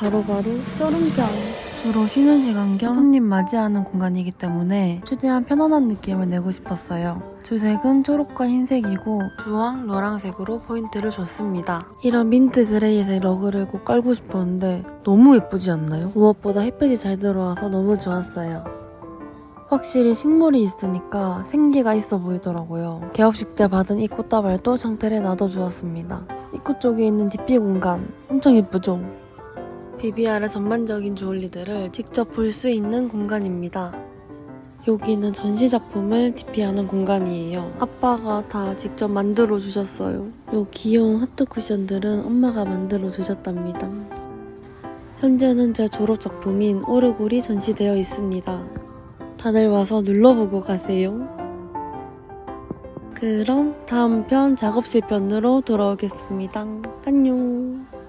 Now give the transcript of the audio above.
바로바로 쇼룸병. 주로 쉬는 시간 겸 손님 맞이하는 공간이기 때문에 최대한 편안한 느낌을 내고 싶었어요. 주색은 초록과 흰색이고 주황, 노란색으로 포인트를 줬습니다. 이런 민트 그레이색 러그를 꼭 깔고 싶었는데 너무 예쁘지 않나요? 무엇보다 햇빛이 잘 들어와서 너무 좋았어요. 확실히 식물이 있으니까 생기가 있어 보이더라고요. 개업식 때 받은 이 꽃다발도 상태를 놔둬주었습니다. 입구 쪽에 있는 DP 공간 엄청 예쁘죠? 비비아의 전반적인 주얼리들을 직접 볼 수 있는 공간입니다. 여기는 전시 작품을 DP하는 공간이에요. 아빠가 다 직접 만들어 주셨어요. 요 귀여운 하트 쿠션들은 엄마가 만들어 주셨답니다. 현재는 제 졸업 작품인 오르골이 전시되어 있습니다. 다들 와서 눌러보고 가세요. 그럼 다음 편 작업실 편으로 돌아오겠습니다. 안녕.